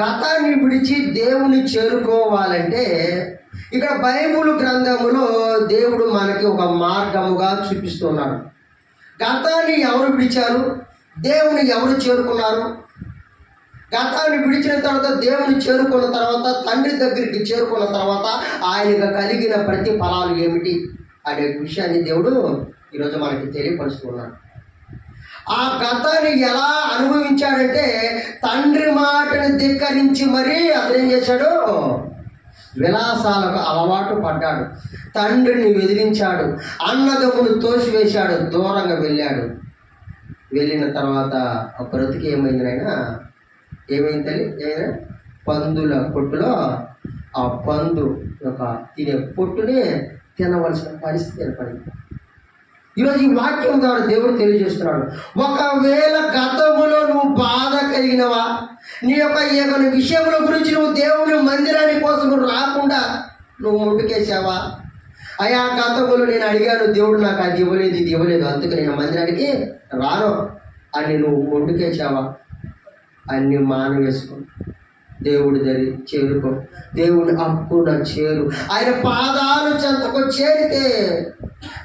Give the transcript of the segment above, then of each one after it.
గతాన్ని విడిచి దేవుని చేరుకోవాలంటే ఇక్కడ బైబుల్ గ్రంథములో దేవుడు మనకి ఒక మార్గముగా చూపిస్తున్నాడు. గతాన్ని ఎవరు విడిచారు? దేవుని ఎవరు చేరుకున్నారు? గతాన్ని విడిచిన తర్వాత దేవుని చేరుకున్న తర్వాత తండ్రి దగ్గరికి చేరుకున్న తర్వాత ఆయనకు కలిగిన ప్రతి ఫలాలు ఏమిటి? అనే విషయాన్ని దేవుడు ఈరోజు మనకి తెలియపరుస్తున్నాడు. ఆ గతాన్ని ఎలా అనుభవించాడంటే తండ్రి మాటను ధిక్కరించి మరీ అతను ఏం చేశాడు. విలాసాలకు అలవాటు పడ్డాడు. తండ్రిని వెదిరించాడు అన్నదమ్మును తోసివేశాడు. దూరంగా వెళ్ళాడు. వెళ్ళిన తర్వాత ఆ బ్రతికి ఏమైంది నాయన? ఏమైంది తల్లి? ఏమైనా పందుల పొట్టులో ఆ పందు యొక్క తినే పొట్టుని తినవలసిన పరిస్థితి ఏర్పడింది. ఈరోజు ఈ వాక్యం ద్వారా దేవుడు తెలియజేస్తున్నాడు. ఒకవేళ గతంలో నువ్వు బాధ కలిగినవా నీ యొక్క ఈ యొక్క విషయముల గురించి నువ్వు దేవుని మందిరాని కోసం రాకుండా నువ్వు ముందుకేసావా అయా గతంలో నేను అడిగాను దేవుడు నాకు అది ఇవ్వలేదు ఇది ఇవ్వలేదు. అందుకు నేను మందిరానికి రాను. అని నువ్వు ముందుకేసావా అన్ని మానవేసుకో దేవుడి దరి చేరుకో. దేవుడి అప్పున చేరు. ఆయన పాదాలు చెంతకు చేరితే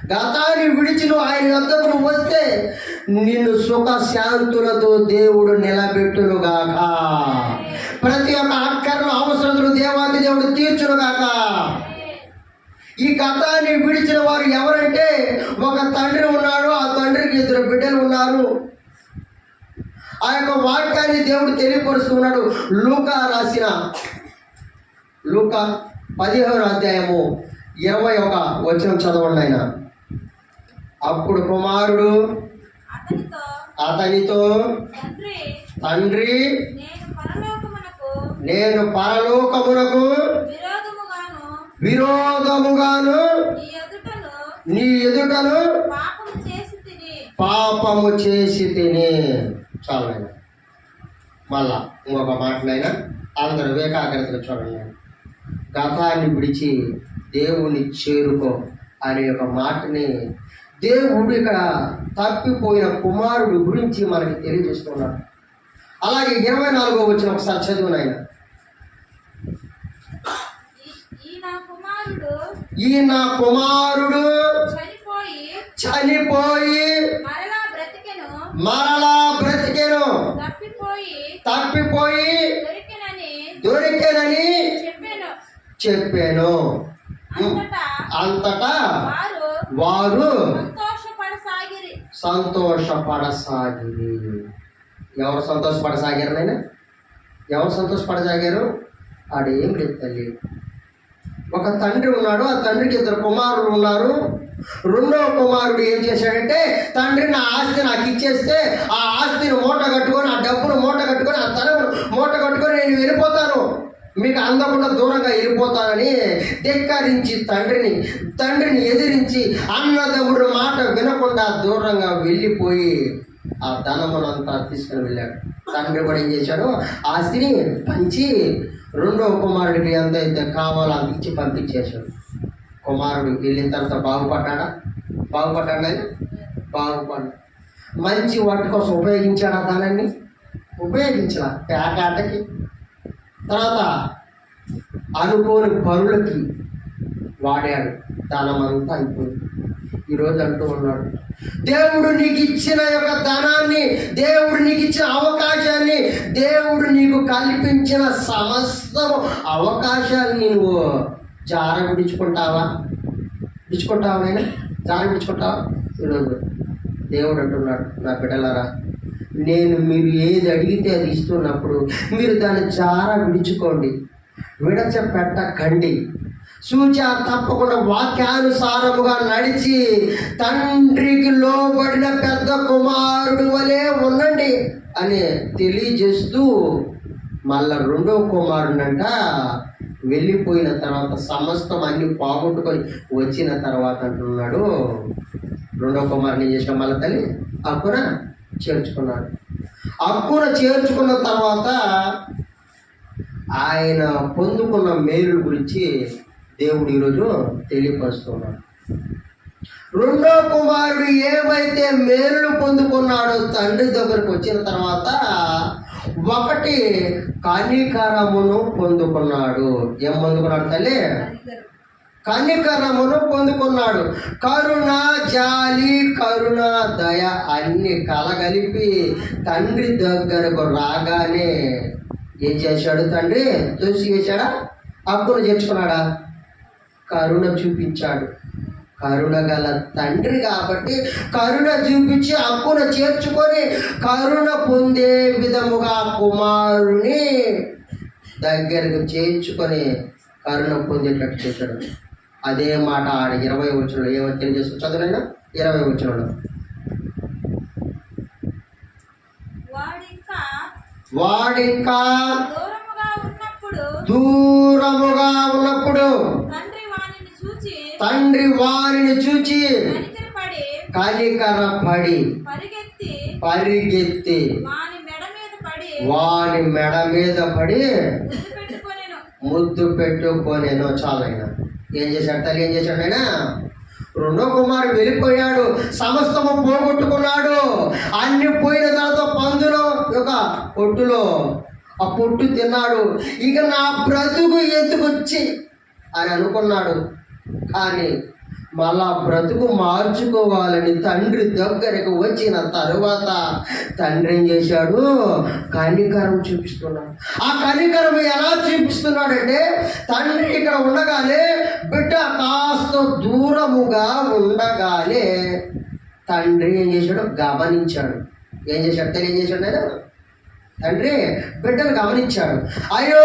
గతాన్ని విడిచి నువ్వు ఆయన వద్దకు వస్తే నిన్ను సుఖ శాంతులతో దేవుడు నిలబెట్టునుగాక. ప్రతి ఒక్క అక్కర్లు అవసరతలు దేవాది దేవుడు తీర్చునుగాక. ఈ గతాన్ని విడిచిన వారు ఎవరంటే ఒక తండ్రి ఉన్నాడు ఆ తండ్రికి ఇద్దరు బిడ్డలు ఉన్నారు. ఆ యొక్క వాక్యాన్ని దేవుడు తెలియపరుస్తున్నాడు. లూకా రాసిన లూకా పదిహేను అధ్యాయము ఇరవై ఒక వచనం చదవండి ఆయన. అప్పుడు కుమారుడు అతనితో తండ్రి నేను పరలోకమునకు విరోధముగాను విరోధముగాను నీ ఎదుటను నీ ఎదుటను పాపము చేసి తిని. పాపము చేసి తిని చాలు నాయన. మళ్ళా ఇంకొక మాటనైనా అందరూ ఏకాగ్రతగా చూడండి. గతాన్ని విడిచి దేవుని చేరుకో అనే ఒక మాటని దేవుడు ఇక్కడ తప్పిపోయిన కుమారుడు గురించి మనకి తెలియజేస్తున్నాడు. అలాగే ఇరవై నాలుగో వచ్చిన ఒకసారి చదువు నాయన. ఈ- నా కుమారుడు చనిపోయి చనిపోయి మరలా తప్పిపోయి దొరికెనని చెప్పాను. అంతటా వారు సంతోషపడసాగిరి. సంతోషపడసాగిరి. ఎవరు సంతోషపడసాగారు నాయన? ఎవరు సంతోషపడసాగారు? ఆడేం లేదు తల్లి. ఒక తండ్రి ఉన్నాడు ఆ తండ్రికి ఇద్దరు కుమారులు ఉన్నారు. రెండవ కుమారుడు ఏం చేశాడంటే తండ్రి నా ఆస్తి నాకు ఇచ్చేస్తే ఆ ఆస్తిని మూట కట్టుకొని ఆ డబ్బును మూట కట్టుకొని ఆ తనను మూట కట్టుకొని నేను వెళ్ళిపోతాను. మీకు అందకుండా దూరంగా వెళ్ళిపోతానని ధిక్కరించి తండ్రిని తండ్రిని ఎదిరించి అన్నదమ్ముడు మాట వినకుండా దూరంగా వెళ్ళిపోయి ఆ ధనమునంతా తీసుకుని వెళ్ళాడు. తండ్రి కూడా ఏం చేశాడు? ఆస్తిని పంచి రెండవ కుమారుడికి ఎంత ఎంత కావాలో అంత ఇచ్చి పంపించేశాడు. కుమారుడు వెళ్ళిన తర్వాత బాగుపడ్డా బాగుపడ్డాడు? ఆయన బాగుపడ్డా. మంచి వాటి కోసం ఉపయోగించాడా దానాన్ని ఉపయోగించిన పేకాటకి. తర్వాత అనుకోని పనులకి వాడాడు. ధనమంతా అయిపోయింది. ఈరోజు అంటూ ఉన్నాడు. దేవుడు నీకు ఇచ్చిన యొక్క ధనాన్ని దేవుడు నీకు ఇచ్చిన అవకాశాన్ని దేవుడు నీకు కల్పించిన సమస్త అవకాశాన్ని నువ్వు జార విడుచుకుంటావా విడుచుకుంటావా నేను? జార విడుచుకుంటావా ఈరోజు దేవుడు అంటున్నాడు నా బిడ్డలారా నేను మీరు ఏది అడిగితే అది ఇస్తున్నప్పుడు మీరు దాన్ని జార విడుచుకోండి విడచపెట్టకండి. సూచ తప్పకుండా వాక్యానుసారముగా నడిచి తండ్రికి లోబడిన పెద్ద కుమారుడు వలె ఉండండి అని తెలియజేస్తూ మళ్ళా రెండో కుమారుడంట వెళ్ళిపోయిన తర్వాత సమస్తం అన్ని పోగొట్టుకొని వచ్చిన తర్వాత అంటున్నాడు రెండో కుమారుని చేసిన మళ్ళీ తల్లి? అక్కున చేర్చుకున్నాడు. అక్కున చేర్చుకున్న తర్వాత ఆయన పొందుకున్న మేలు గురించి దేవుడు ఈరోజు తెలియపరుస్తున్నాడు. రెండో కుమారుడు ఏమైతే మేలు పొందుకున్నాడో తండ్రి దగ్గరకు వచ్చిన తర్వాత ఒకటి కనికరమును పొందుకున్నాడు. ఏం పొందుకున్నాడు తల్లి? కనికరమును పొందుకున్నాడు. కరుణ జాలి కరుణ దయ అన్ని కలగలిపి తండ్రి దగ్గరకు రాగానే ఏం చేశాడు తండ్రి? చూసి చేశాడా? హక్కును చేర్చుకున్నాడా? కరుణ చూపించాడు. కరుణ గల తండ్రి కాబట్టి కరుణ చూపించి హక్కును చేర్చుకొని కరుణ పొందే విధముగా కుమారుని దగ్గరకు చేర్చుకొని కరుణ పొందేటట్టు చేశాడు. అదే మాట ఆడ ఇరవై వచ్చిన ఏమో తెలియజేసి చదువునైనా ఇరవై వచ్చిన వాడింకా దూరముగా ఉన్నప్పుడు దూరముగా ఉన్నప్పుడు తండ్రి వానిని చూచి తండ్రి వారిని చూచి కనికర పడి పరిగెత్తి పరిగెత్తి వాని మెడ మీద పడి ముద్దు పెట్టుకొనెను. చాలైనా. ఏం చేశాడు తల్లి? ఏం చేశాడు ఆయన రెండో కుమారు వెళ్ళిపోయాడు. సమస్తము పోగొట్టుకున్నాడు. అన్ని పోయిన తర్వాత పందులో ఒక పొట్టులో ఆ పొట్టు తిన్నాడు. ఇక నా బ్రతుకు ఎందుకొచ్చి? అని అనుకున్నాడు. కానీ మళ్ళా బ్రతుకు మార్చుకోవాలని తండ్రి దగ్గరకు వచ్చిన తరువాత తండ్రి ఏం చేశాడు? కనికరం చూపిస్తున్నాడు. ఆ కనికరం ఎలా చూపిస్తున్నాడంటే తండ్రి ఇక్కడ ఉండగానే బిడ్డ కాస్త దూరముగా ఉండగానే తండ్రి ఏం చేశాడు? గమనించాడు. ఏం చేశాడు? తెలియజేశాడు ఏం ఆయన తండ్రి బిడ్డను గమనించాడు. అయ్యో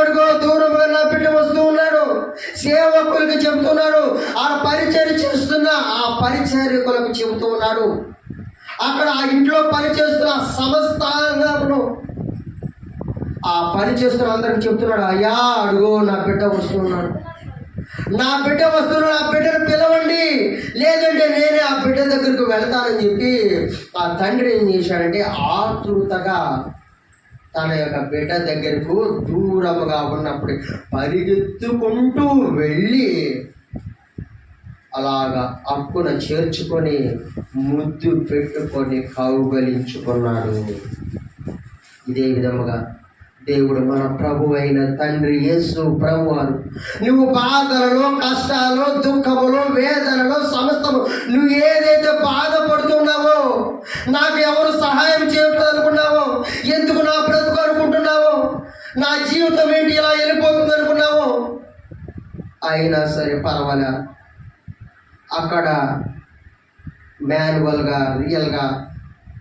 అడుగో దూరంగా నా బిడ్డ వస్తూ ఉన్నాడు. సేవకులకు చెబుతున్నాడు ఆ పరిచయం చేస్తున్న ఆ పరిచర్యకులకు చెబుతూ ఉన్నాడు. అక్కడ ఆ ఇంట్లో పని చేస్తున్న సమస్తాంగంలో ఆ పని చేస్తున్న అందరికి చెప్తున్నాడు అయ్యా అడుగో నా బిడ్డ వస్తున్నాడు నా బిడ్డ వస్తున్నాడు ఆ బిడ్డను పిలవండి. లేదంటే నేనే ఆ బిడ్డ దగ్గరికి వెళ్తానని చెప్పి ఆ తండ్రి ఏం చేశాడంటే ఆతృతగా తన యొక్క బిడ్డ దగ్గరకు దూరముగా ఉన్నప్పుడు పరిగెత్తుకుంటూ వెళ్ళి అలాగా అక్కున చేర్చుకొని ముద్దు పెట్టుకొని కౌగలించుకున్నాడు. ఇదే విధముగా దేవుడు మన ప్రభు అయిన తండ్రి యేసు ప్రభు వారు నువ్వు బాధలలో కష్టాలు దుఃఖములు వేదనలు సమస్తము నువ్వు ఏదైతే బాధపడుతున్నావో నాకు ఎవరు సహాయం చేయట్లేదు అనుకున్నావో ఎందుకు నా బ్రతుకు అనుకుంటున్నావో నా జీవితం ఏంటి ఇలా వెళ్ళిపోతుంది అనుకున్నావో అయినా సరే పర్వాలే. అక్కడ మాన్యువల్గా రియల్గా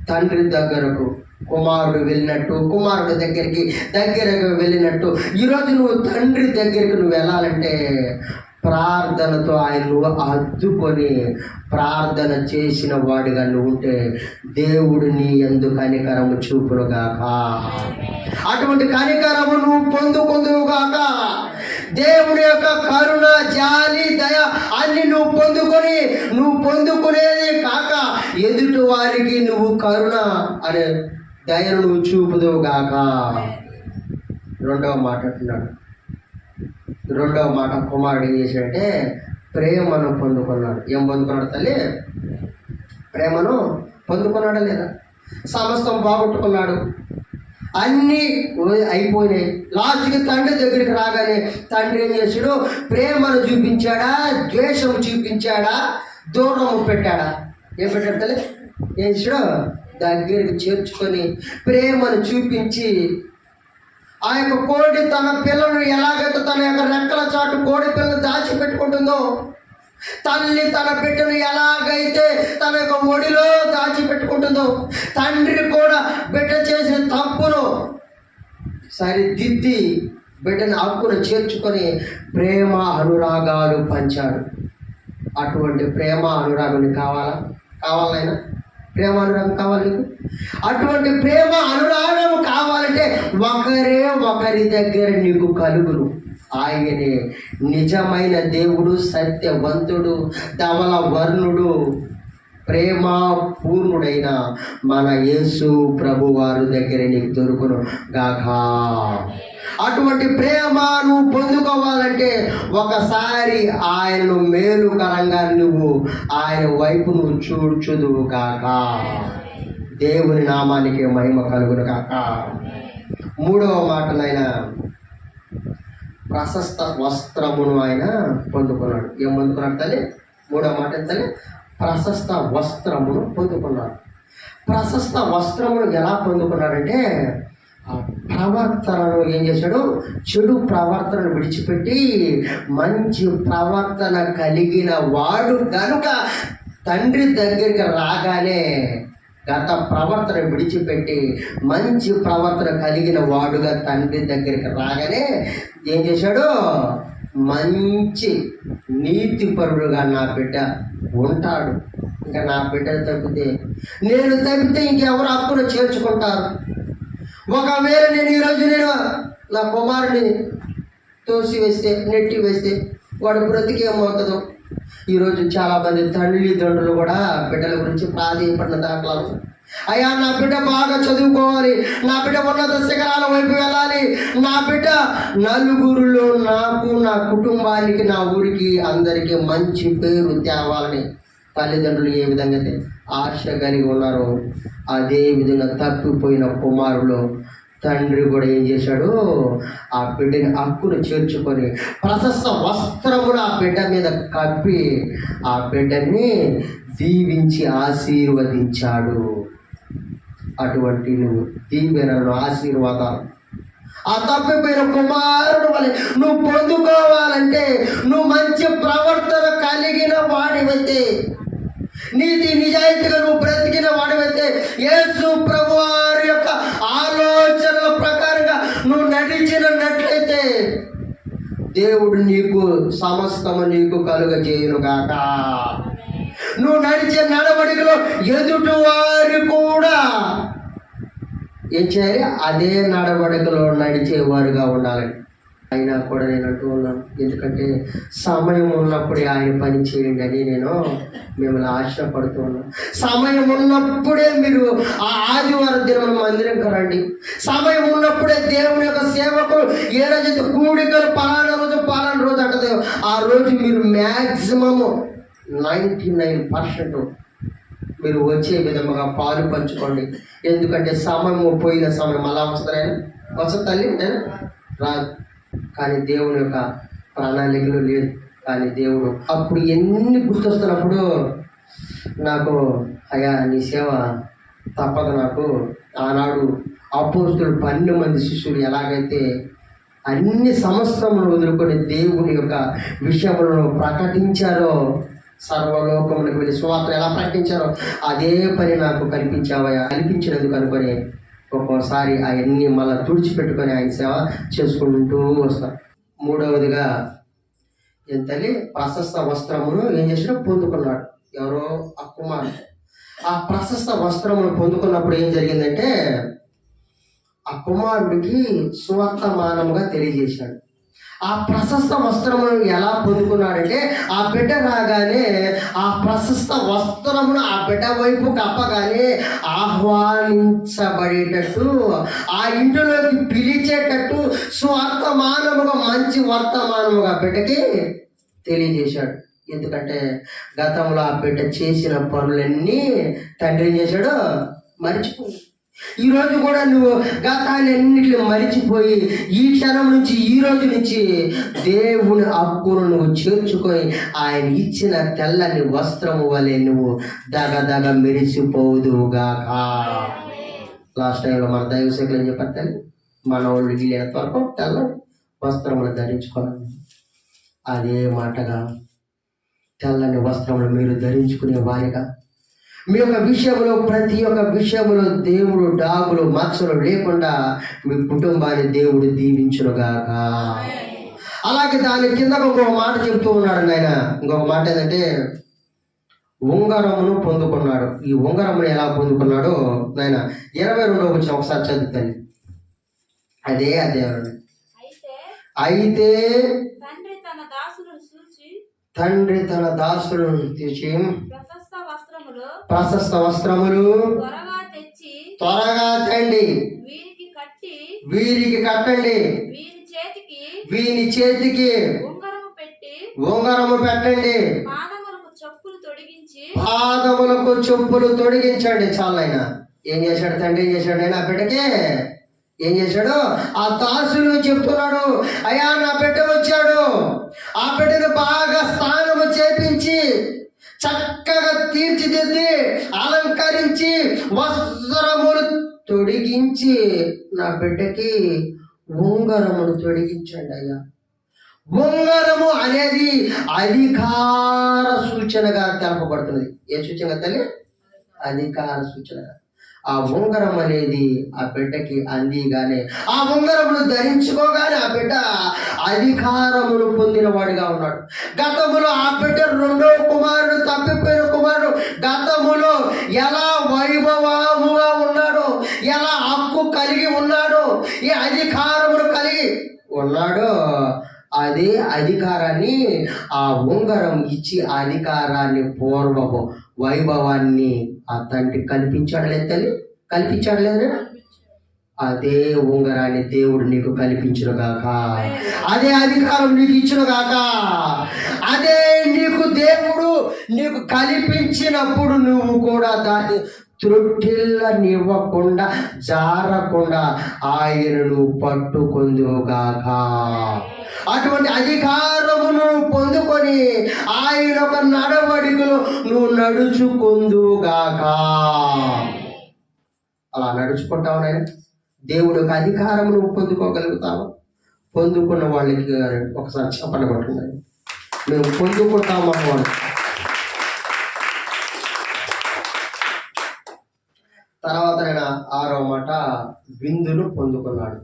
తండ్రి దగ్గరకు కుమారుడు వెళ్ళినట్టు కుమారుడు దగ్గరికి దగ్గరకు వెళ్ళినట్టు ఈరోజు నువ్వు తండ్రి దగ్గరికి నువ్వు వెళ్ళాలంటే ప్రార్థనతో ఆయన నువ్వు అద్దుకొని ప్రార్థన చేసిన వాడిగా నువ్వు ఉంటే దేవుడు నీ ఎందు కనికరము చూపునుగాక. అటువంటి కనికరము నువ్వు పొందుకుందువుగాక. దేవుడి యొక్క కరుణ జాలి దయ అన్ని నువ్వు పొందుకొని నువ్వు పొందుకునేది కాక ఎదుటి వారికి నువ్వు కరుణ అనే దయను నువ్వు చూపుదువు గాక రెండవ మాట అంటున్నాడు. రెండవ మాట కుమారుడు ఏం చేశాడంటే ప్రేమను పొందుకున్నాడు. ఏం పొందుకున్నాడు తల్లి? ప్రేమను పొందుకున్నాడా లేదా? సమస్తం బాగుట్టుకున్నాడు. అన్నీ అయిపోయినాయి. లాస్ట్కి తండ్రి దగ్గరికి రాగానే తండ్రి ఏం చేశాడు? ప్రేమను చూపించాడా? ద్వేషం చూపించాడా? దూరము పెట్టాడా? ఏం పెట్టాడు తల్లి? ఏం చేశాడు? దగ్గరికి చేర్చుకొని ప్రేమను చూపించి ఆ యొక్క కోడి తన పిల్లను ఎలాగైతే తన యొక్క రెక్కల చాటు కోడి పిల్లను దాచిపెట్టుకుంటుందో తల్లి తన బిడ్డను ఎలాగైతే తన యొక్క ఒడిలో దాచిపెట్టుకుంటుందో తండ్రి కూడా బిడ్డ చేసిన తప్పును సరిదిద్ది బిడ్డను హక్కును చేర్చుకొని ప్రేమ అనురాగాలు పంచాడు. అటువంటి ప్రేమ అనురాగం కావాలా? కావాలైనా ప్రేమ అనురాగం కావాలి అటువంటి ప్రేమ అనురాగం కావాలంటే ఒకరే ఒకరి దగ్గర నీకు కలుగును. ఆయనే నిజమైన దేవుడు సత్యవంతుడు ధవల వర్ణుడు ప్రేమ పూర్ణుడైన మన యేసు ప్రభు వారి దగ్గర నీకు దొరుకును. గాఘా అటువంటి ప్రేమను పొందుకోవాలంటే ఒకసారి ఆయనను మేలుకరంగా నువ్వు ఆయన వైపు నువ్వు చూడ్చుదువు కాక. దేవుని నామానికి మహిమ కలుగును కాక. మూడవ మాటనైనా ప్రశస్త వస్త్రమును ఆయన పొందుకున్నాడు. ఏం పొందుకున్నాడు తల్లి? మూడవ మాట తల్లి? ప్రశస్త వస్త్రమును పొందుకున్నాడు. ప్రశస్త వస్త్రమును ఎలా పొందుకున్నాడంటే ఆ ప్రవర్తనను ఏం చేశాడు? చెడు ప్రవర్తనను విడిచిపెట్టి మంచి ప్రవర్తన కలిగిన వాడు కనుక తండ్రి దగ్గరికి రాగానే గత ప్రవర్తన విడిచిపెట్టి మంచి ప్రవర్తన కలిగిన వాడుగా తండ్రి దగ్గరికి రాగానే ఏం చేశాడు? మంచి నీతిపరుడుగా నా బిడ్డ ఉంటాడు. ఇంకా నా బిడ్డ తప్పితే నేను తప్పితే ఇంకెవరు అప్పులు చేర్చుకుంటారు? ఒకవేళ నేను ఈరోజు నేను నా కుమారుని తోసి వేస్తే నెట్టి వేస్తే వాడు బ్రతికేమవుతుందో ఈరోజు చాలామంది తల్లిదండ్రులు కూడా బిడ్డల గురించి ప్రాధేయపడిన దాఖలాలు. అయ్యా నా బిడ్డ బాగా చదువుకోవాలి. నా బిడ్డ ఉన్నత శిఖరాల వైపు వెళ్ళాలి. నా బిడ్డ నలుగురిలో నాకు నా కుటుంబానికి నా ఊరికి అందరికీ మంచి పేరు తేవాలని తల్లిదండ్రులు ఏ విధంగా అయితే ఆశ కలిగి ఉన్నారో. అదే విధంగా తప్పిపోయిన కుమారులు తండ్రి కూడా ఏం చేశాడు? ఆ బిడ్డని హక్కును చేర్చుకొని ప్రశస్త వస్త్రమును ఆ బిడ్డ మీద కప్పి ఆ బిడ్డని దీవించి ఆశీర్వదించాడు. అటువంటి నువ్వు దీవెనలు ఆశీర్వాదాలు. ఆ తప్పిపోయిన కుమారుడు వలె నువ్వు పొందుకోవాలంటే నువ్వు మంచి ప్రవర్తన కలిగిన వాడివైతే నీతి నిజాయితీగా నువ్వు బ్రతికిన వాడివైతే యేసు ప్రభు వారి యొక్క ఆలోచనల ప్రకారంగా నువ్వు నటించినట్లయితే దేవుడు నీకు సమస్తము నీకు కలుగజేయును గాక నువ్వు నడిచే నడవడికలో ఎదుటి వారు కూడా ఏం చేయాలి? అదే నడవడికలో నడిచేవారుగా ఉండాలని. అయినా కూడా నేను అంటూ ఉన్నాను. ఎందుకంటే సమయం ఉన్నప్పుడే ఆయన పని చేయండి అని నేను మిమ్మల్ని ఆశపడుతూ ఉన్నాను. సమయం ఉన్నప్పుడే మీరు ఆ ఆదివారం దినం మందిరం రండి సమయం ఉన్నప్పుడే దేవుని యొక్క సేవకు ఏ రోజైతే కూడికలు పలానా రోజు పలానా రోజు అంటదో ఆ రోజు మీరు మ్యాక్సిమము నైంటీ నైన్ పర్సెంట్ మీరు వచ్చే విధముగా పాలు పంచుకోండి. ఎందుకంటే సమయం పోయిన సమయం. అలా వస్తారని వస్తుంది తల్లి నేను రాదు. కానీ దేవుని యొక్క ప్రణాళికలు లేదు కానీ దేవుడు అప్పుడు ఎన్ని గుర్తొస్తున్నప్పుడు నాకు అయ్యా నీ సేవ తప్పదు నాకు. ఆనాడు అపోస్తులు పన్నెండు మంది శిష్యులు ఎలాగైతే అన్ని సమస్తములు వదులుకొని దేవుని యొక్క విషయములను ప్రకటించారో సర్వలోకములకు వెళ్ళి స్వార్థ ఎలా ప్రకటించారో అదే పని నాకు కల్పించావయ్యా. కల్పించినందుకు కనుకొని ఒక్కోసారి అవన్నీ మళ్ళీ తుడిచిపెట్టుకొని ఆయన సేవ చేసుకుంటూ వస్తాం మూడవదిగా ఎంతని ప్రశస్త వస్త్రమును ఏం చేసినా పొందుకున్నాడు. ఎవరో? ఆ కుమారుడు. ఆ ప్రశస్త వస్త్రమును పొందుకున్నప్పుడు ఏం జరిగిందంటే ఆ కుమారుడికి సువర్తమానముగా తెలియజేశాడు. ఆ ప్రశస్త వస్త్రమును ఎలా పొందుకున్నాడంటే ఆ బిడ్డ రాగానే ఆ ప్రశస్త వస్త్రమును ఆ బిడ్డ వైపు కప్పగానే ఆహ్వానించబడేటట్టు ఆ ఇంటిలోకి పిలిచేటట్టు స్వర్తమానముగా మంచి వర్తమానముగా బిడ్డకి తెలియజేశాడు. ఎందుకంటే గతంలో ఆ బిడ్డ చేసిన పనులన్నీ తండ్రి చేశాడు? మర్చిపోయాడు. ఈ రోజు కూడా నువ్వు గతాన్ని అన్నిటిని మరిచిపోయి ఈ క్షణం నుంచి ఈ రోజు నుంచి దేవుని హక్కును నువ్వు చేర్చుకొని ఆయన ఇచ్చిన తెల్లని వస్త్రము వలె నువ్వు దగదగ దగ మెరిసిపోదుగాక లాస్ట్ టైంలో మన దైవ శాఖలు ఏం చెప్పారు తల్లి? మన వాళ్ళు వీళ్ళేంత వరకు తెల్ల వస్త్రములు ధరించుకోవాలి. అదే మాటగా తెల్లని వస్త్రములు మీరు ధరించుకునే వారిగా మీ యొక్క విషయంలో ప్రతి ఒక్క విషయంలో దేవుడు డాగులు మత్సలు లేకుండా మీ కుటుంబాన్ని దేవుడు దీవించునుగాక. అలాగే దాని కింద ఇంకొక మాట చెప్తూ ఉన్నాడు నాయన. ఇంకొక మాట ఏంటంటే ఉంగరమును పొందుకున్నాడు. ఈ ఉంగరమును ఎలా పొందుకున్నాడో నాయన ఇరవై రెండో వచ్చిన ఒకసారి చదువుతాను. అదే అదే అయితే అయితే తండ్రి తన దాసులను చూచి తండ్రి తన దాసులను తీసి ప్రశస్త వస్త్రములు త్వరగా తెచ్చి త్వరగా తండి. వీరికి కట్టి వీరికి కట్టండి. వీని చేతికి ఉంగరము పెట్టి ఉంగరము పెట్టండి. పాదములకు చెప్పులు తొడిగించండి. చాలైనా. ఏం చేశాడు తండ్రి? ఏం చేశాడు? ఆయన బిడ్డకి. ఏం చేశాడు? ఆ దాసులు చెప్తున్నాడు అయ్యా నా బిడ్డ వచ్చాడు. ఆ బిడ్డను బాగా స్నానము చేపించి చక్కగా తీర్చిదిద్ది అలంకరించి వస్త్రములు తొడిగించి నా బిడ్డకి ఉంగరమును తొడిగించండి అయ్యా. ఉంగరము అనేది అధికార సూచనగా తెలపబడుతున్నది. ఏ సూచనగా తల్లి? అధికార సూచనగా. ఆ ఉంగరం అనేది ఆ బిడ్డకి అందిగానే ఆ ఉంగరమును ధరించుకోగానే ఆ బిడ్డ అధికారమును పొందినవాడిగా ఉన్నాడు. గతములో ఆ బిడ్డ రెండో కుమారుడు తప్పిపోయిన కుమారుడు గతములో ఎలా వైభవముగా ఉన్నాడో ఎలా హక్కు కలిగి ఉన్నాడో ఈ అధికారమును కలిగి ఉన్నాడో అదే అధికారాన్ని ఆ ఉంగరం ఇచ్చి ఆ అధికారాన్ని పూర్వపు వైభవాన్ని ఆ తండ్రి కల్పించాడు లేదు తల్లి? కల్పించాడు లేదు అదే ఉంగరాన్ని దేవుడు నీకు కల్పించును గాక. అదే అధికారం నీకు ఇచ్చును గాక. అదే నీకు దేవుడు నీకు కల్పించినప్పుడు నువ్వు కూడా దాన్ని త్రుట్టిల్లనివ్వకుండా జారకుండా ఆయనను పట్టుకుందుగాక అటువంటి అధికారమును పొందుకొని ఆయన ఒక నడవడికలు నువ్వు నడుచుకుందుగాక అలా నడుచుకుంటావు నేను దేవుడు ఒక అధికారమును పొందుకోగలుగుతావు? పొందుకున్న వాళ్ళకి ఒకసారి చెప్పన మేము పొందుకుంటాము అన్నవాడు తర్వాత నేను ఆరో మాట విందును పొందుకున్నాడు.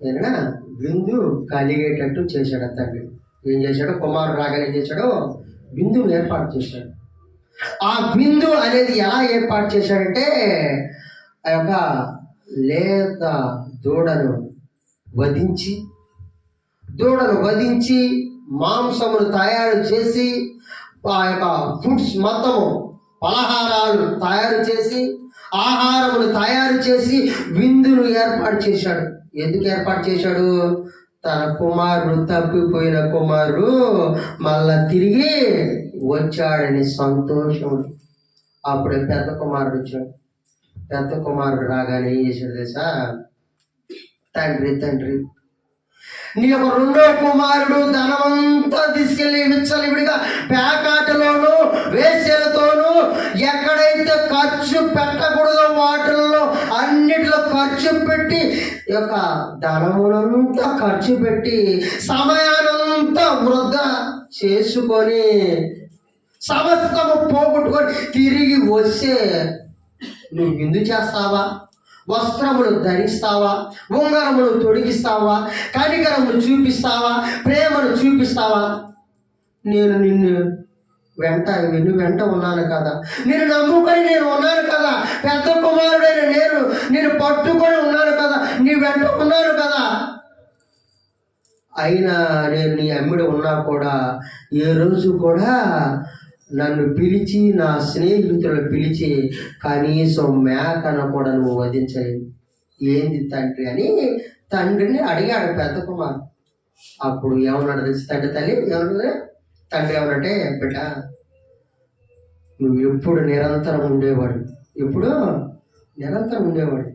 ఏదైనా విందు కలిగేటట్టు చేశాడు తండ్రి ఏం చేశాడు? కుమారుడు రాగానే ఏం చేశాడు? విందును ఏర్పాటు చేశాడు. ఆ బిందు అనేది ఎలా ఏర్పాటు చేశాడంటే ఆ యొక్క లేత దూడను వధించి దూడను వధించి మాంసమును తయారు చేసి ఆ యొక్క ఫుడ్స్ మొత్తము పలహారాలు తయారు చేసి ఆహారములు తయారు చేసి విందును ఏర్పాటు చేశాడు. ఎందుకు ఏర్పాటు చేశాడు? తన కుమారుడు తప్పిపోయిన కుమారుడు మళ్ళా తిరిగి వచ్చాడని సంతోషం. అప్పుడే పెద్ద కుమారుడు వచ్చాడు. పెద్ద కుమారుడు రాగానే ఏం చేశాడు తెలుసా? తండ్రి తండ్రి నీ యొక్క రెండో కుమారుడు ధనమంతా తీసుకెళ్ళి విచ్చలివిడిగా పేకాటలోను వేసేలతోనూ ఎక్కడైతే ఖర్చు పెట్టకూడదో వాటిల్లో అన్నిటిలో ఖర్చు పెట్టి యొక్క ధనములంతా ఖర్చు పెట్టి సమయానంతా వృధా చేసుకొని సమస్తము పోగొట్టుకొని తిరిగి వస్తే నువ్వు విందు చేస్తావా? వస్త్రములు ధరిస్తావా? ఉంగరములు తొడిగిస్తావా? కనికరములు చూపిస్తావా? ప్రేమను చూపిస్తావా? నేను నిన్ను వెంట నిన్ను వెంట ఉన్నాను కదా. నేను నమ్ముకొని నేను ఉన్నాను కదా. పెద్ద కుమారుడైన నేను నేను పట్టుకొని ఉన్నాను కదా. నీ వెంట ఉన్నాను కదా. అయినా నేను నీ అమ్మిడి ఉన్నా కూడా ఏ రోజు కూడా నన్ను పిలిచి నా స్నేహితులను పిలిచి కనీసం మేకను కూడా నువ్వు వధించలేదు. ఏంది తండ్రి అని తండ్రిని అడిగాడు పెద్ద కుమార్ అప్పుడు ఏమన్నాడు తెలిసి తండ్రి తల్లి? ఏమన్నా తండ్రి ఏమనంటే బిడ్డ నువ్వు ఎప్పుడు నిరంతరం ఉండేవాడు. ఎప్పుడు? నిరంతరం ఉండేవాడు.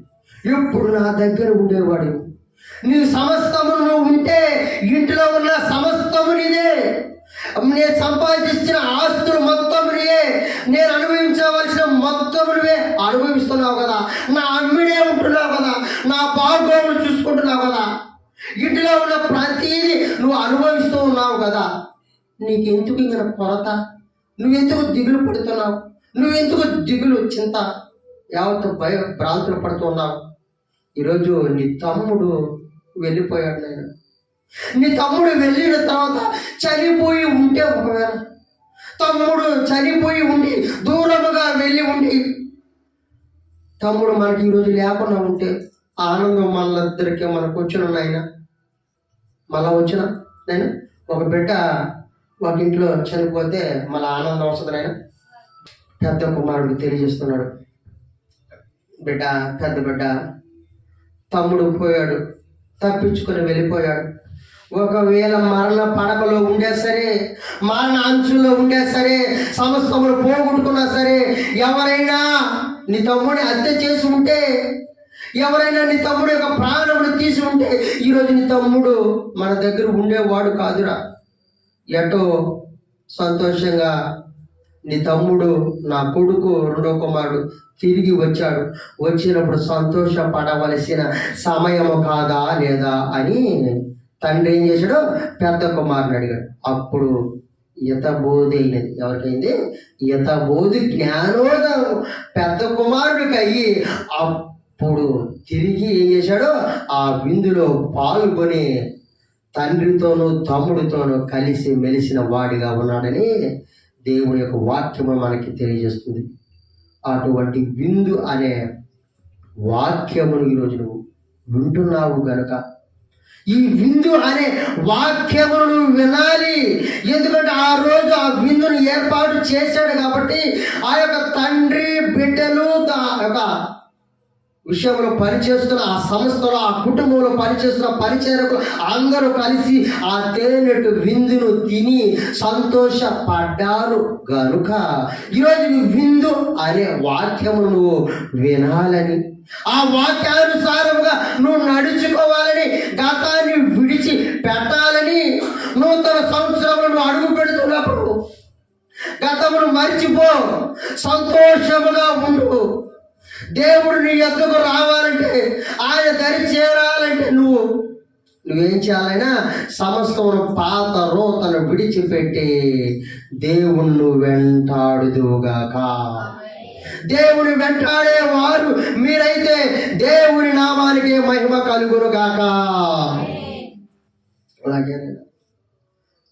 ఎప్పుడు నా దగ్గర ఉండేవాడు. నీ సమస్తము నువ్వు ఉంటే ఇంట్లో ఉన్న సమస్తము నీదే. నేను సంపాదించిన ఆస్తులు మొత్తం నువ్వే నేను అనుభవించవలసిన మొత్తం నువ్వే. అనుభవిస్తున్నావు కదా. నా అమ్మిడే ఉంటున్నావు కదా. నా బాగోగులు చూసుకుంటున్నావు కదా. ఇంటిలో ఉన్న ప్రతిదీ నువ్వు అనుభవిస్తూ ఉన్నావు కదా. నీకెందుకు ఇక్కడ కొరత? నువ్వెందుకు దిగులు పడుతున్నావు? నువ్వెందుకు దిగులు చింత? యావత్తు భయ భ్రాంతులు పడుతున్నావు ఈరోజు నీ తమ్ముడు వెళ్ళిపోయాడు నేను నీ తమ్ముడు వెళ్ళిన తర్వాత చనిపోయి ఉంటే ఒకవేళ తమ్ముడు చనిపోయి ఉండి దూరముగా వెళ్ళి ఉండి తమ్ముడు మనకి ఈరోజు లేకుండా ఉంటే ఆనందం మనందరికీ మనకు వచ్చిన నాయన? మళ్ళా వచ్చిన నేను ఒక బిడ్డ ఒక ఇంట్లో చనిపోతే మళ్ళీ ఆనందం వస్తుంది నాయన? పెద్ద కుమారుడు తెలియజేస్తున్నాడు. బిడ్డ పెద్ద బిడ్డ తమ్ముడు పోయాడు తప్పించుకొని వెళ్ళిపోయాడు. ఒకవేళ మరణ పడకలో ఉండే సరే మరణ అంచులో ఉండే సరే సమస్తములు పోగొట్టుకున్నా సరే ఎవరైనా నీ తమ్ముడిని హత్య చేసి ఉంటే ఎవరైనా నీ తమ్ముడు యొక్క ప్రాణములు తీసి ఉంటే ఈరోజు నీ తమ్ముడు మన దగ్గర ఉండేవాడు కాదురా. ఎటో సంతోషంగా నీ తమ్ముడు నా కొడుకు రెండో కుమారుడు తిరిగి వచ్చాడు. వచ్చినప్పుడు సంతోషపడవలసిన సమయము కాదా లేదా అని తండ్రి ఏం చేశాడు? పెద్ద కుమారుని అడిగాడు. అప్పుడు ఇతబోధి అయినది. ఎవరికైంది? ఇతబోధి జ్ఞానోదయం పెద్ద కుమారుడికి అయ్యి అప్పుడు తిరిగి ఏం చేశాడు? ఆ విందులో పాల్గొని తండ్రితోనూ తమ్ముడితోనూ కలిసి మెలిసిన వాడిగా ఉన్నాడని దేవుని యొక్క వాక్యము మనకి తెలియజేస్తుంది. అటువంటి విందు అనే వాక్యమును ఈరోజు నువ్వు వింటున్నావు గనుక ఈ విందు అనే వాక్యమును వినాలి. ఎందుకంటే ఆ రోజు ఆ విందును ఏర్పాటు చేశాడు కాబట్టి ఆ యొక్క తండ్రి బిడ్డలు దా యొక్క విషయంలో పనిచేస్తున్న ఆ సంస్థలో ఆ కుటుంబంలో పనిచేస్తున్న పరిచయకు అందరూ కలిసి ఆ తేనెటు విందును తిని సంతోషపడ్డారు గనుక ఈరోజు విందు అనే వాక్యము నువ్వు వినాలని. ఆ వాక్యానుసారముగా నువ్వు నడుచుకోవాలని గతాన్ని విడిచి పెట్టాలని నూతన సంవత్సరంలో నువ్వు అడుగు పెడుతున్నప్పుడు గతమును మర్చిపో సంతోషముగా ఉండు. దేవుడు నీ యొక్కకు రావాలంటే ఆయన దరి చేరాలంటే నువ్వు నువ్వేం చేయాలైనా సమస్తమును పాత రోతను విడిచిపెట్టి దేవుణ్ణి వెంటాడుదువుగాక. దేవుని వెంటాడే వారు మీరైతే దేవుని నామానికి మహిమ కలుగునుగాక. అలాగే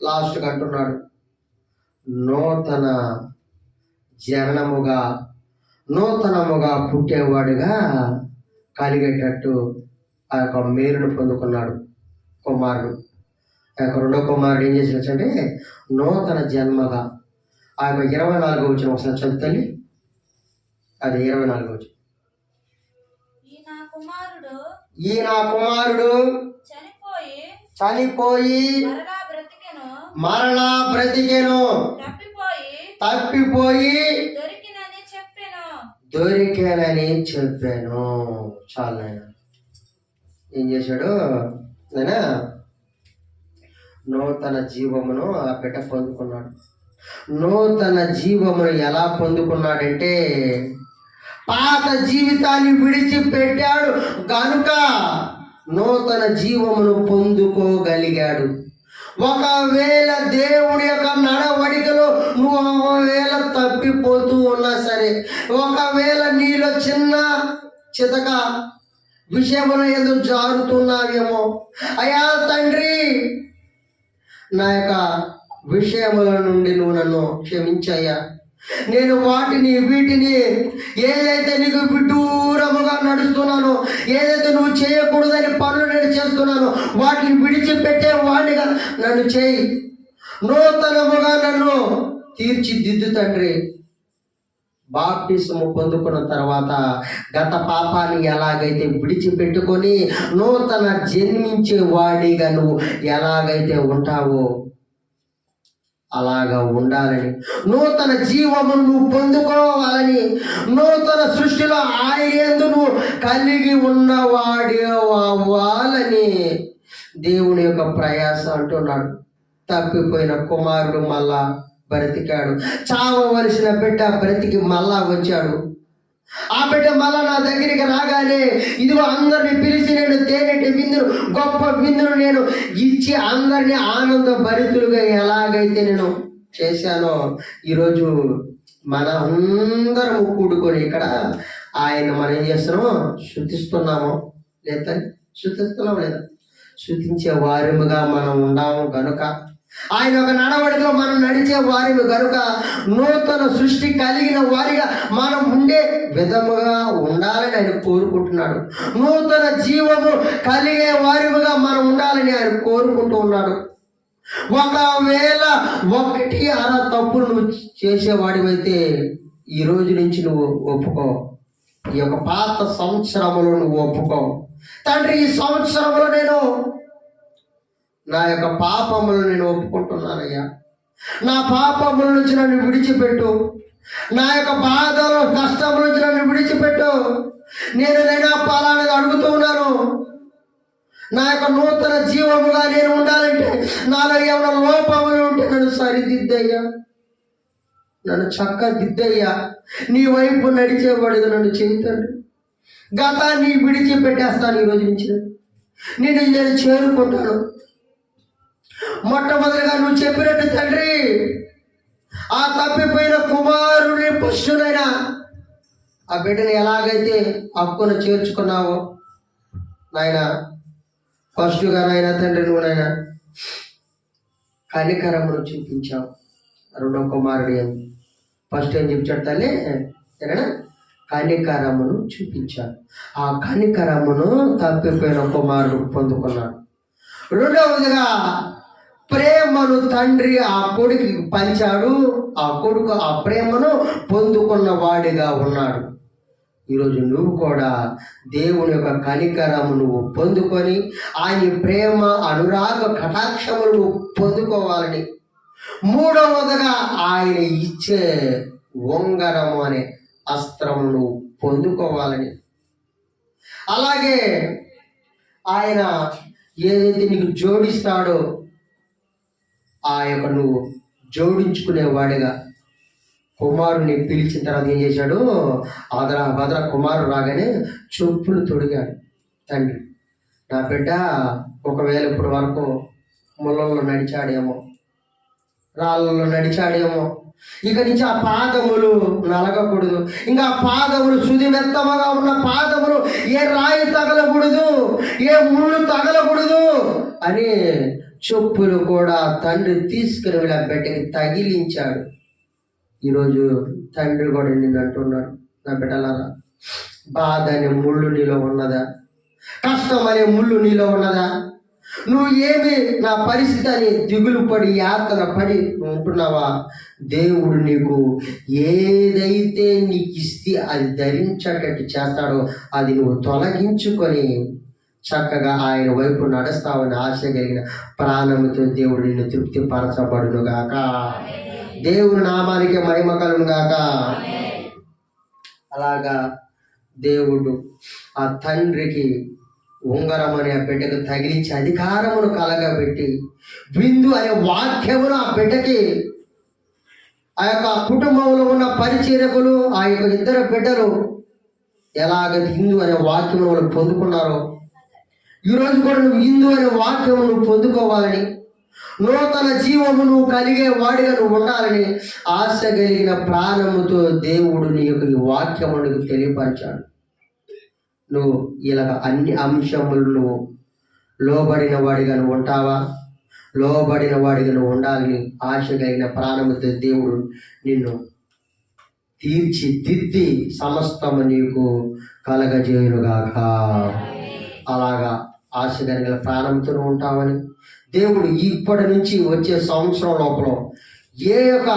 లాస్ట్ అంటున్నాడు నూతన జననముగా నూతనముగా పుట్టేవాడుగా కలిగేటట్టు ఆ యొక్క మేలును పొందుకున్నాడు కుమారుడు. ఆ యొక్క రెండో కుమారుడు ఏం చేసినట్టంటే నూతన జన్మగా ఆ యొక్క ఇరవై నాలుగో వచ్చిన ఒకసారి చదువుతాలి అది ఇరవై నాలుగో వచ్చిన ఈ నా కుమారుడు చనిపోయి మరలా బ్రతికెను. తప్పిపోయి దొరికినని దొరికానని చెప్పాను. చాలు నాయన. ఏం చేశాడు? నాయనా నూతన జీవమును ఆ బిడ్డ పొందుకున్నాడు. నూతన జీవమును ఎలా పొందుకున్నాడంటే పాత జీవితాన్ని విడిచిపెట్టాడు. కనుక నూతన జీవమును పొందుకోగలిగాడు. ఒకవేళ దేవుడి యొక్క నడవడికలో నువ్వు ఒకవేళ తప్పిపోతూ ఉన్నా సరే ఒకవేళ నీలో చిన్న చితక విషయంలో ఏదో జారుతున్నావేమో అయా తండ్రి నా యొక్క విషయముల నుండి నువ్వు నన్ను క్షమించయ్యా. నేను వాటిని వీటిని ఏదైతే నీకు విడూరముగా నడుస్తున్నానో ఏదైతే నువ్వు చేయకూడదని పనులు నేను చేస్తున్నానో వాటిని విడిచిపెట్టే వాడిగా నన్ను చేయి. నూతనముగా నన్ను తీర్చిదిద్దు తండ్రి బాప్టిసము పొందుకున్న తర్వాత గత పాపాన్ని ఎలాగైతే విడిచిపెట్టుకొని నూతన జన్మించే వాడిగా నువ్వు ఎలాగైతే ఉంటావో అలాగా ఉండాలని నూతన జీవము నువ్వు పొందుకోవాలని నూతన సృష్టిలో ఆయందు నువ్వు కలిగి ఉన్నవాడి అవ్వాలని దేవుని యొక్క ప్రయాస అంటున్నాడు తప్పిపోయిన కుమారుడు మళ్ళా బ్రతికాడు. చావవలసిన బిడ్డ బ్రతికి మళ్ళా వచ్చాడు. ఆ బిడ్డ మళ్ళా నా దగ్గరికి రాగానే ఇదిగో అందరిని పిలిచి నేను తేనెటి విందును గొప్ప విందును నేను ఇచ్చి అందరినీ ఆనంద భరితులుగా ఎలాగైతే నేను చేశానో ఈరోజు మన అందరం కూడుకొని ఇక్కడ ఆయన మనం ఏం చేస్తున్నామో శృతిస్తున్నాము. లేదా శుద్ధిస్తున్నాము లేదా? శృతించే వారముగా మనం ఉన్నాము కనుక ఆయన ఒక నడవడిలో మనం నడిచే వారిని కనుక నూతన సృష్టి కలిగిన వారిగా మనం ఉండే విధముగా ఉండాలని ఆయన కోరుకుంటున్నాడు. నూతన జీవము కలిగే వారిగా మనం ఉండాలని ఆయన కోరుకుంటూ ఉన్నాడు. ఒకవేళ ఒకటి అలా తప్పులు నువ్వు చేసేవాడివైతే ఈ రోజు నుంచి నువ్వు ఒప్పుకో. ఈ యొక్క పాత సంవత్సరములో నువ్వు ఒప్పుకో. తండ్రి ఈ సంవత్సరంలో నేను నా యొక్క పాపములు నేను ఒప్పుకుంటున్నానయ్యా. నా పాపముల నుంచి నన్ను విడిచిపెట్టు. నా యొక్క బాధలు కష్టం నుంచి నన్ను విడిచిపెట్టు. నేను నైనా పాలనేది అడుగుతూ ఉన్నాను. నా యొక్క నూతన జీవముగా నేను ఉండాలంటే నాలో ఏమైనా లోపములు ఉంటే నన్ను సరిదిద్దయ్యా. నన్ను చక్క దిద్దయ్యా నీ వైపు నడిచేవాడిగా నన్ను చేయండి గతాన్ని విడిచిపెట్టేస్తాను ఈరోజు రోజు నుంచి. నేను నేను చేరుకుంటాను. మొట్టమొదటిగా నువ్వు చెప్పినట్టు తండ్రి ఆ తప్పిపోయిన కుమారుని పశునైనా ఆ బిడ్డని ఎలాగైతే హక్కున చేర్చుకున్నావో నాయన ఫస్ట్గా నాయన తండ్రి నువ్వు నాయన కనికరమును చూపించావు. రెండో కుమారుడు అని ఫస్ట్ ఏం చెప్పాడు తల్లి? ఏనా కనికరమును చూపించాడు ఆ కనికరమును తప్పిపోయిన కుమారుడు పొందుకున్నాడు. రెండవదిగా ప్రేమను తండ్రి ఆ కొడుకు పంచాడు ఆ కొడుకు ఆ ప్రేమను పొందుకున్న వాడిగా ఉన్నాడు. ఈరోజు నువ్వు కూడా దేవుని యొక్క కనికరము నువ్వు పొందుకొని ఆయన ప్రేమ అనురాగ కటాక్షములు నువ్వు పొందుకోవాలని మూడవదిగా ఆయన ఇచ్చే ఉంగరము అనే అస్త్రము నువ్వు పొందుకోవాలని. అలాగే ఆయన ఏదైతే నీకు జోడిస్తాడో ఆ యొక్క నువ్వు జోడించుకునేవాడిగా. కుమారుని పిలిచిన తర్వాత ఏం చేశాడు? ఆదర భద్ర కుమారుడు రాగానే చెప్పులు తొడిగాడు. తండ్రి నా బిడ్డ ఒకవేళ ఇప్పటి వరకు ముళ్ళల్లో నడిచాడేమో రాళ్ళలో నడిచాడేమో ఇక నుంచి ఆ పాదములు నలగకూడదు. ఇంకా పాదములు సుది మెత్తమగా ఉన్న పాదములు ఏ రాయి తగలకూడదు ఏ ముళ్ళు తగలకూడదు అని చెప్పులు కూడా తండ్రి తీసుకుని వెళ్ళి ఆ బిడ్డకి తగిలించాడు. ఈరోజు తండ్రి కూడా నిన్ను అంటున్నాడు నా బిడ్డలారా బాధ అనే ముళ్ళు నీలో ఉన్నదా? కష్టం అనే ముళ్ళు నీలో ఉన్నదా? నువ్వు ఏమి నా పరిస్థితి అని దిగులు పడి యాతన పడి ఉంటున్నావా? దేవుడు నీకు ఏదైతే నీకు ఇస్తే అది ధరించేటట్టు చేస్తాడో అది నువ్వు తొలగించుకొని చక్కగా ఆయన వైపు నడుస్తావని ఆశ కలిగిన ప్రాణముతో దేవుడు నిన్ను తృప్తి పరచబడును గాక దేవుని నామానికి మహిమ కలును గాక అలాగా దేవుడు ఆ తండ్రికి ఉంగరం అనే ఆ బిడ్డకు తగిలించి అధికారమును కలగబెట్టి బిందు అనే వాక్యమును ఆ బిడ్డకి ఆ యొక్క కుటుంబంలో ఉన్న పరిచీరకులు ఆ యొక్క ఇద్దరు బిడ్డలు ఎలాగ హిందూ అనే వాక్యమును వాళ్ళు పొందుకున్నారో ఈరోజు కూడా నువ్వు హిందూ అనే వాక్యము నువ్వు పొందుకోవాలని నూతన జీవము నువ్వు కలిగే వాడిగా నువ్వు ఉండాలని ఆశ కలిగిన ప్రాణముతో దేవుడు నీ యొక్క ఈ వాక్యము తెలియపరిచాడు. నువ్వు ఇలాగ అన్ని అంశములు నువ్వు లోబడిన వాడిగా నువ్వు ఉంటావా? లోబడిన వాడిగా నువ్వు ఉండాలని ఆశ కలిగిన ప్రాణముతో దేవుడు నిన్ను తీర్చిదిద్ది సమస్తము నీకు కలగజేయునుగాక. అలాగా ఆశ కలిగిన ప్రాణంతో ఉంటామని. ఉంటావని దేవుడు ఇప్పటి నుంచి వచ్చే సంవత్సరం లోపల ఏ యొక్క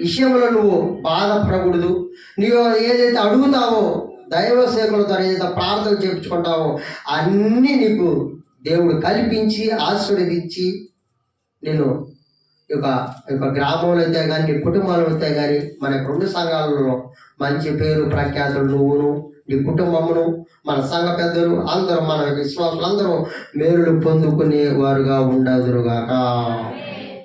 విషయంలో నువ్వు బాధపడకూడదు. నీవు ఏదైతే అడుగుతావో దైవ సేవలతో ఏదైతే ప్రార్థన చేపించుకుంటావో అన్నీ నీకు దేవుడు కల్పించి ఆశీర్వదించి నేను ఈ యొక్క యొక్క గ్రామంలో అయితే కానీ నీ కుటుంబాలు అయితే కానీ మన రెండు సంఘాలలో మంచి పేరు ప్రఖ్యాతులు నువ్వును మీ కుటుంబమును మన సంఘ పెద్దలు అందరూ మన విశ్వాసులు అందరూ మేలులు పొందుకునే వారుగా ఉండదురుగాక.